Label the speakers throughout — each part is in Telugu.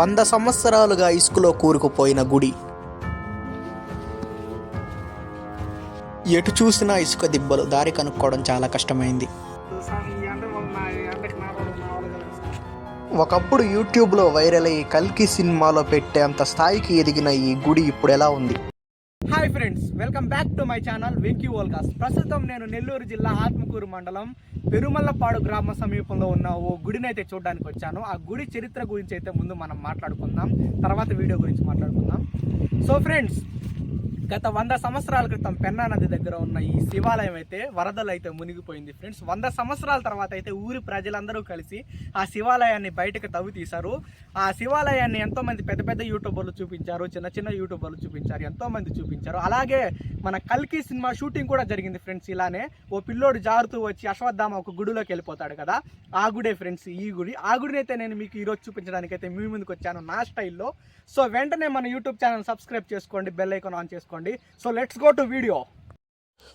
Speaker 1: వంద సంవత్సరాలుగా ఇసుకలో కూరుకుపోయిన గుడి. ఎటు చూసినా ఇసుక దిబ్బలు దారి కనుక్కోవడం చాలా కష్టమైంది. ఒకప్పుడు యూట్యూబ్లో వైరల్ అయ్యి కల్కి సినిమాలో పెట్టేంత స్థాయికి ఎదిగిన ఈ గుడి ఇప్పుడు ఎలా ఉంది?
Speaker 2: Hi friends welcome back to my channel Venky vlogs ప్రస్తుతం నేను నెల్లూరు జిల్లా ఆత్మకూరు మండలం పెరుమల్లపాడు గ్రామ సమీపంలో ఉన్న ఓ గుడిని అయితే చూడడానికి వచ్చాను. ఆ గుడి చరిత్ర గురించి అయితే ముందు మనం మాట్లాడుకుందాం తర్వాత వీడియో గురించి మాట్లాడుకుందాం. సో ఫ్రెండ్స్ గత వంద సంవత్సరాల క్రితం పెన్నా నది దగ్గర ఉన్న ఈ శివాలయం అయితే వరదలు అయితే మునిగిపోయింది ఫ్రెండ్స్. వంద సంవత్సరాల తర్వాత అయితే ఊరి ప్రజలందరూ కలిసి ఆ శివాలయాన్ని బయటకు తవ్వి తీశారు ఆ శివాలయాన్ని ఎంతోమంది పెద్ద పెద్ద యూట్యూబర్లు చూపించారు చిన్న చిన్న యూట్యూబర్లు చూపించారు ఎంతోమంది చూపించారు. అలాగే మన కల్కి సినిమా షూటింగ్ కూడా జరిగింది ఫ్రెండ్స్ ఇలానే. ఓ పిల్లోడు జారుతూ వచ్చి అశ్వత్థామ ఒక గుడిలోకి వెళ్ళిపోతాడు కదా. ఆ గుడే ఫ్రెండ్స్ ఈ గుడి. ఆ గుడిని అయితే నేను మీకు ఈరోజు చూపించడానికి అయితే మీ ముందుకు వచ్చాను నా స్టైల్లో. సో వెంటనే మన యూట్యూబ్ ఛానల్ సబ్స్క్రైబ్ చేసుకోండి బెల్ ఐకాన్ ఆన్ చేసుకోండి. So let's go to video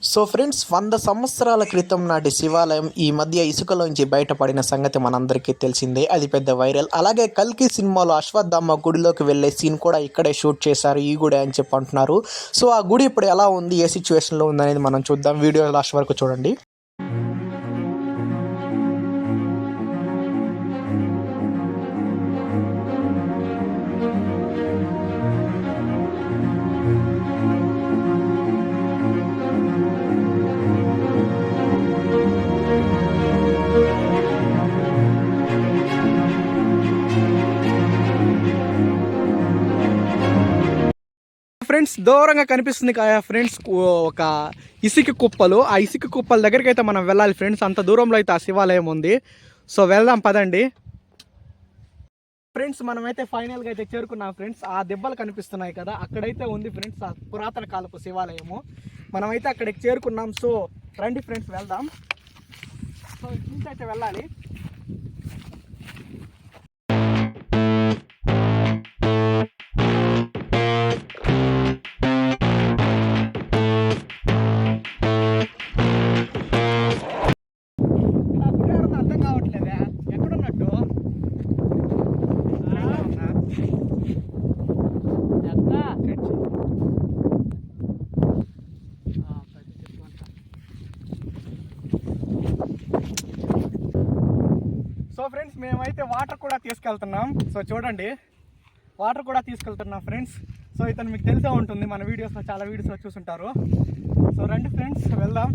Speaker 1: so friends వంద సంవత్సరాల క్రితం నాటి శివాలయం ఈ మధ్య ఇసుకలోంచి బయటపడిన సంగతి మనందరికీ తెలిసిందే. అది పెద్ద వైరల్. అలాగే కల్కి సినిమాలో అశ్వత్థామ గుడిలోకి వెళ్ళే సీన్ కూడా ఇక్కడే షూట్ చేశారు ఈ గుడి అని చెప్పి అంటున్నారు. సో ఆ గుడి ఇప్పుడు ఎలా ఉంది? ఏ సిచ్యువేషన్లో ఉంది అనేది మనం చూద్దాం. వీడియో లాస్ట్ వరకు చూడండి.
Speaker 2: ఫ్రెండ్స్ దూరంగా కనిపిస్తుంది కదా ఫ్రెండ్స్ ఒక ఇసుక కుప్పలు. ఆ ఇసుక కుప్పల దగ్గరికి అయితే మనం వెళ్ళాలి ఫ్రెండ్స్. అంత దూరంలో అయితే ఆ శివాలయం ఉంది. సో వెళ్దాం పదండి. ఫ్రెండ్స్ మనమైతే ఫైనల్గా అయితే చేరుకున్నాం ఫ్రెండ్స్. ఆ దెబ్బలు కనిపిస్తున్నాయి కదా అక్కడైతే ఉంది ఫ్రెండ్స్ ఆ పురాతన కాలపు శివాలయము. మనమైతే అక్కడికి చేరుకున్నాం. సో రండి ఫ్రెండ్స్ వెళ్దాం. సో ఇటు అయితే వెళ్ళాలి. సో ఫ్రెండ్స్ మేమైతే వాటర్ కూడా తీసుకెళ్తున్నాం. సో చూడండి. వాటర్ కూడా తీసుకెళ్తున్నాం ఫ్రెండ్స్ సో ఇతను మీకు తెలిసే ఉంటుంది మన వీడియోస్లో చాలా వీడియోస్లో చూసుంటారు. సో రండి ఫ్రెండ్స్ వెళ్దాం.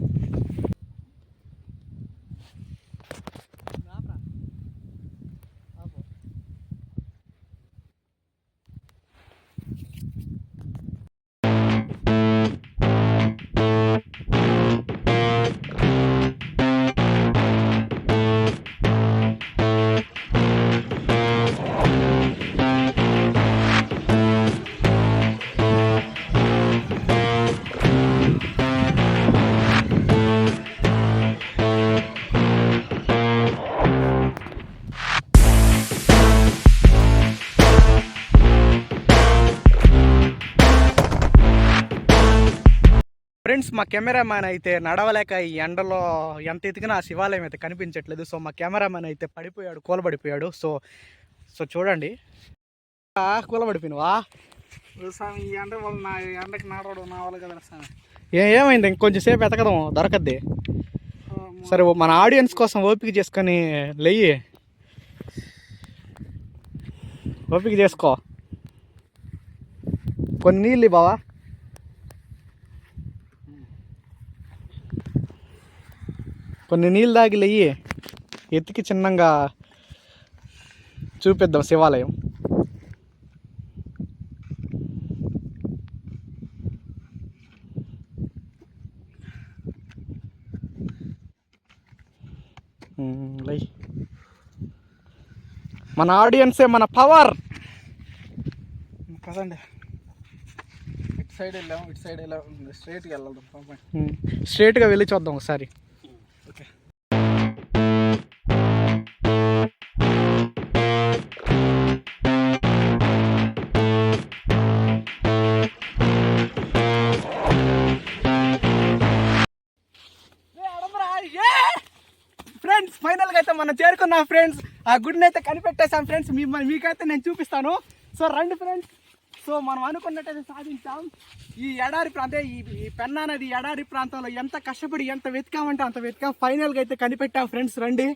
Speaker 2: ఫ్రెండ్స్ మా కెమెరామ్యాన్ అయితే నడవలేక ఈ ఎండలో ఎంత ఎతికినా ఆ శివాలయం అయితే కనిపించట్లేదు. సో మా కెమెరామ్యాన్ అయితే పడిపోయాడు కూలబడిపోయాడు. సో సో చూడండి. కూలబడిపోయినవా?
Speaker 3: స్వామి ఈ ఎండ వల్ల నా ఎండకి నాడవడం నా వల్ల కదా స్వామి
Speaker 2: ఏ ఏమైంది? ఇంకొంచెం సేపు ఎతకదాం దొరకద్ది. సరే మన ఆడియన్స్ కోసం ఓపిక చేసుకొని లెయ్యి ఓపిక చేసుకో. కొన్ని నీళ్ళు బావా కొన్ని నీళ్ళు దాగి ఎత్తికి చిన్నంగా చూపిద్దాం శివాలయం. మన ఆడియన్సే మన పవర్.
Speaker 3: కదండి. ఇటు సైడ్ వెళ్ళాము ఇటు సైడ్ వెళ్ళాం స్ట్రైట్కి వెళ్ళాలి
Speaker 2: స్ట్రేట్గా వెళ్ళి చూద్దాం ఒకసారి. ఫ్రెండ్స్ ఫ్రెండ్స్ ఆ గుడిని అయితే కనిపెట్టేశాం ఫ్రెండ్స్ మిమ్మల్ని మీకైతే నేను చూపిస్తాను. సో రండి ఫ్రెండ్స్ సో మనం అనుకున్నట్టయితే సాధించాం. ఈ ఎడారి ప్రాంతం ఈ ఈ పెన్నా నది ఎడారి ప్రాంతంలో ఎంత కష్టపడి ఎంత వెతికామంటే అంత వెతికాం. ఫైనల్గా అయితే కనిపెట్టాం ఫ్రెండ్స్ రండి.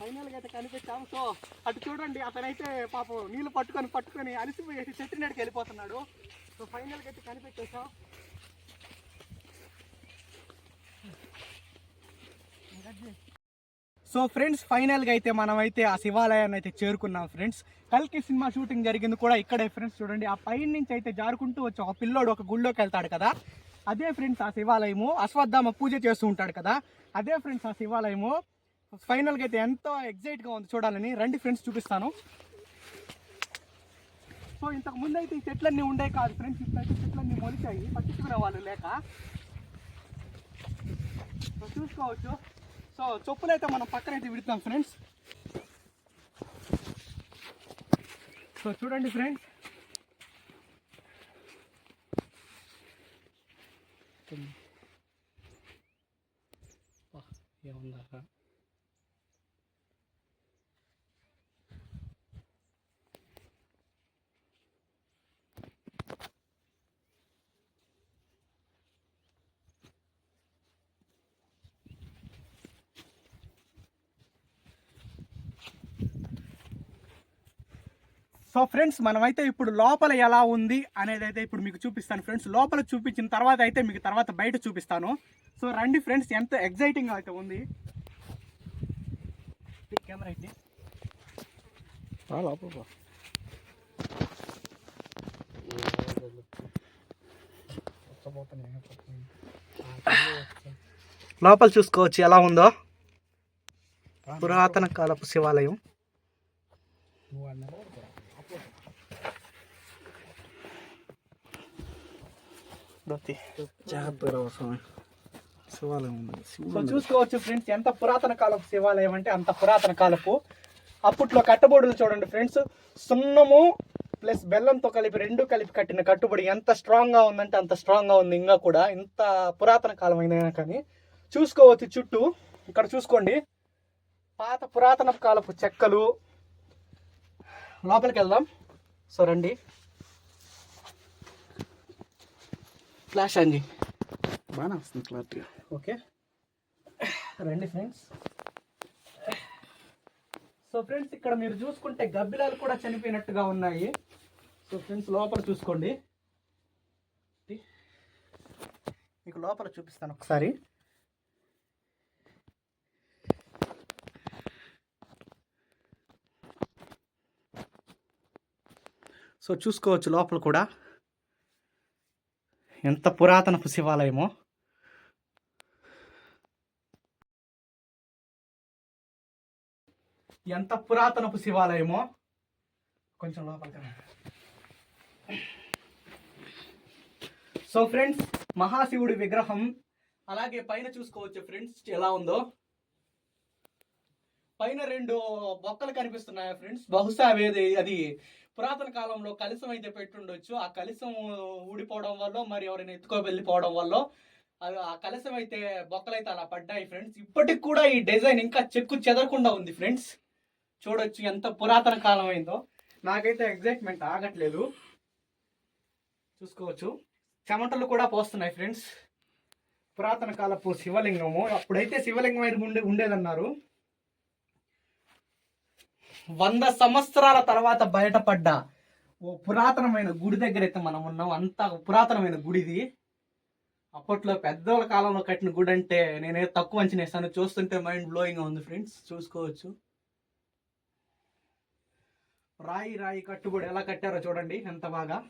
Speaker 2: ఫైనల్గా అయితే కనిపెట్టాం. సో అటు చూడండి అతనైతే పాపం నీళ్ళు పట్టుకొని పట్టుకొని అలిసిపోయేసి చెట్టు నడికి వెళ్ళిపోతున్నాడు. సో ఫైనల్గా అయితే కనిపెట్టేశాం. సో ఫ్రెండ్స్ ఫైనల్గా అయితే మనం అయితే ఆ శివాలయాన్ని అయితే చేరుకున్నాం ఫ్రెండ్స్. కల్కి సినిమా షూటింగ్ జరిగింది కూడా ఇక్కడే ఫ్రెండ్స్ చూడండి. ఆ పైన నుంచి అయితే జారుకుంటూ వచ్చి ఒక పిల్లోడు ఒక గుళ్ళోకి వెళ్తాడు కదా. అదే ఫ్రెండ్స్ ఆ శివాలయము అశ్వత్థామ పూజ చేస్తూ ఉంటాడు కదా. అదే ఫ్రెండ్స్ ఆ శివాలయము ఫైనల్గా అయితే ఎంతో ఎగ్జైట్గా ఉంది చూడాలని రండి ఫ్రెండ్స్ చూపిస్తాను. సో ఇంతకు ముందు అయితే ఈ చెట్లన్నీ ఉండే కాదు ఫ్రెండ్స్ ఇప్పుడైతే చెట్లన్నీ మొలిచాయి. పట్టించుకునే వాళ్ళు లేక. సో చూసుకోవచ్చు. సో చెప్పులైతే మనం పక్కన అయితే విడతాం ఫ్రెండ్స్ సో చూడండి ఫ్రెండ్స్ ఏముందా సో ఫ్రెండ్స్ మనమైతే ఇప్పుడు లోపల ఎలా ఉంది అనేది అయితే ఇప్పుడు మీకు చూపిస్తాను ఫ్రెండ్స్. లోపల చూపించిన తర్వాత అయితే మీకు తర్వాత బయట చూపిస్తాను. సో రండి ఫ్రెండ్స్ ఎంత ఎగ్జైటింగ్ అయితే ఉంది. కెమెరా అయితే లోపల చూసుకోవచ్చు ఎలా ఉందో. పురాతన కాలపు శివాలయం.
Speaker 3: జాగ్రత్తగా అవసరం శివాలయం ఉంది
Speaker 2: సో చూసుకోవచ్చు ఫ్రెండ్స్ ఎంత పురాతన కాలపు శివాలయం అంటే అంత పురాతన కాలపు. అప్పట్లో కట్టబడులు చూడండి ఫ్రెండ్స్ సున్నము ప్లస్ బెల్లంతో కలిపి రెండు కలిపి కట్టిన కట్టుబడి ఎంత స్ట్రాంగ్గా ఉందంటే అంత స్ట్రాంగ్గా ఉంది ఇంకా కూడా. ఇంత పురాతన కాలం అయినా కానీ. చూసుకోవచ్చు చుట్టూ ఇక్కడ చూసుకోండి. పాత పురాతన కాలపు చెక్కలు. లోపలికి వెళ్దాం. సో రండి. ఫ్లాష్ అండి.
Speaker 3: బాగానే వస్తుంది క్లారిటీగా
Speaker 2: ఓకే. రండి ఫ్రెండ్స్. సో ఫ్రెండ్స్ ఇక్కడ మీరు చూసుకుంటే గబ్బిలాలు కూడా చనిపోయినట్టుగా ఉన్నాయి. సో ఫ్రెండ్స్ లోపల చూసుకోండి. మీకు లోపల చూపిస్తాను ఒకసారి. సో చూసుకోవచ్చు లోపల కూడా. ఎంత పురాతనపు శివాలయమో. ఎంత పురాతనపు శివాలయమో. కొంచెం లోపలికి సో ఫ్రెండ్స్ మహాశివుడి విగ్రహం అలాగే పైన చూసుకోవచ్చు ఫ్రెండ్స్ ఎలా ఉందో. పైన రెండు బొక్కలు కనిపిస్తున్నాయా ఫ్రెండ్స్? బహుశా అవేది అది పురాతన కాలంలో కలసం అయితే పెట్టుండొచ్చు. ఆ కలసం ఊడిపోవడం వల్ల మరి ఎవరైనా ఎత్తుకో వెళ్ళిపోవడం వల్ల అది ఆ కలసం అయితే బొక్కలైతే అలా పడ్డాయి ఫ్రెండ్స్. ఇప్పటికి కూడా ఈ డిజైన్ ఇంకా చెక్కు చెదరకుండా ఉంది ఫ్రెండ్స్. చూడొచ్చు ఎంత పురాతన కాలం అయిందో. నాకైతే ఎగ్జైట్మెంట్ ఆగట్లేదు. చూసుకోవచ్చు. చెమటలు కూడా పోస్తున్నాయి ఫ్రెండ్స్. పురాతన కాలపు శివలింగము. అప్పుడైతే శివలింగం అయితే ఉండే ఉండేదన్నారు. వంద సంవత్సరాల తర్వాత బయటపడ్డ ఓ పురాతనమైన గుడి దగ్గర అయితే మనం ఉన్నాం. అంత పురాతనమైన గుడిది. అప్పట్లో పెద్దోళ్ళ కాలంలో కట్టిన గుడి అంటే నేనే తక్కువ అంచనేస్తాను చూస్తుంటే మైండ్ బ్లోయింగ్ ఉంది ఫ్రెండ్స్ చూసుకోవచ్చు. రాయి రాయి కట్టుబడి ఎలా కట్టారో చూడండి. ఎంత బాగా.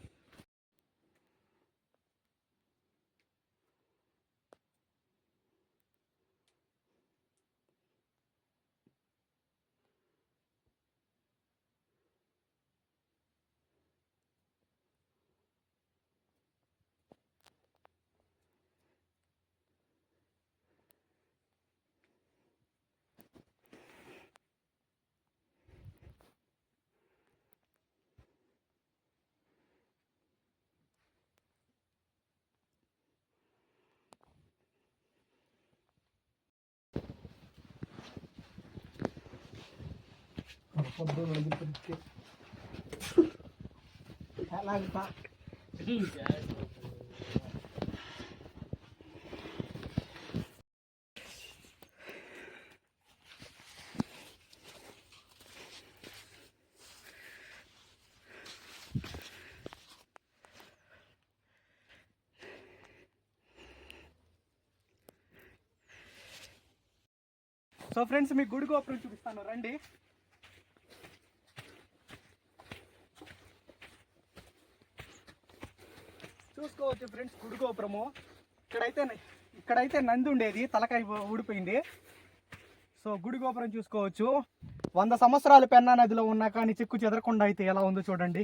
Speaker 2: సో ఫ్రెండ్స్ మీకు గుడి గోపురం చూపిస్తాను. రండి. చూసుకోవచ్చు ఫ్రెండ్స్ గుడి గోపురము ఇక్కడైతే ఇక్కడైతే నంది ఉండేది తలకాయ ఊడిపోయింది. సో గుడి గోపురం చూసుకోవచ్చు. వంద సంవత్సరాలు పెన్నా నదిలో ఉన్నా కానీ చెక్కు చెదరకుండా అయితే ఎలా ఉందో చూడండి.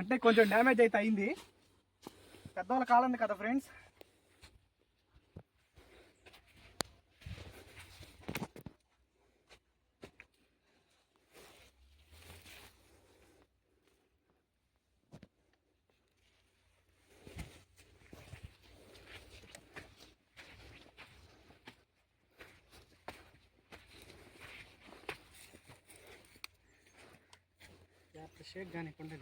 Speaker 2: అంటే కొంచెం డ్యామేజ్ అయితే అయింది. పెద్దవాళ్ళ కాలంది కదా ఫ్రెండ్స్. షేక్ కానీ కొండ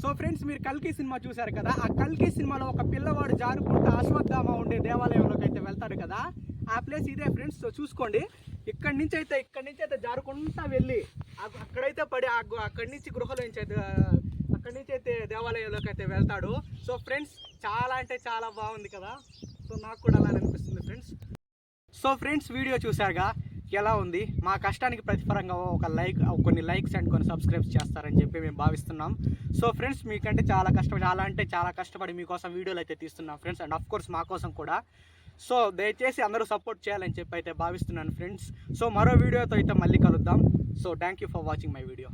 Speaker 2: సో ఫ్రెండ్స్ మీరు కల్కి సినిమా చూశారు కదా? ఆ కల్కి సినిమాలో ఒక పిల్లవాడు జారుకుంటూ అశ్వత్థామ ఉండే దేవాలయంలోకి అయితే వెళ్తాడు కదా? ఆ ప్లేస్ ఇదే ఫ్రెండ్స్. సో చూసుకోండి. ఇక్కడి నుంచి అయితే ఇక్కడి నుంచి అయితే జారుకుంటా వెళ్ళి ఆ- అక్కడైతే పడి ఆ అక్కడి నుంచి గృహలో నుంచి అయితే అక్కడి నుంచి అయితే దేవాలయంలోకి అయితే వెళ్తాడు. సో ఫ్రెండ్స్ చాలా అంటే చాలా బాగుంది కదా. సో నాకు కూడా అలా అనిపిస్తుంది ఫ్రెండ్స్. సో ఫ్రెండ్స్ వీడియో చూసారుగా ఎలా ఉంది? మా కష్టానికి ప్రతిఫలంగా ఒక లైక్ కొన్ని లైక్స్ అండ్ కొన్ని సబ్స్క్రైబ్స్ చేస్తారని చెప్పి మేము భావిస్తున్నాం. సో ఫ్రెండ్స్ మీకంటే చాలా కష్టపడి చాలా అంటే చాలా కష్టపడి మీకోసం వీడియోలు అయితే తీస్తున్నాం ఫ్రెండ్స్ అండ్ ఆఫ్ కోర్స్ మా కోసం కూడా. సో దయచేసి అందరూ సపోర్ట్ చేయాలని చెప్పి అయితే భావిస్తున్నాను ఫ్రెండ్స్. సో మరో వీడియోతో అయితే మళ్ళీ కలుద్దాం. So thank you for watching my video.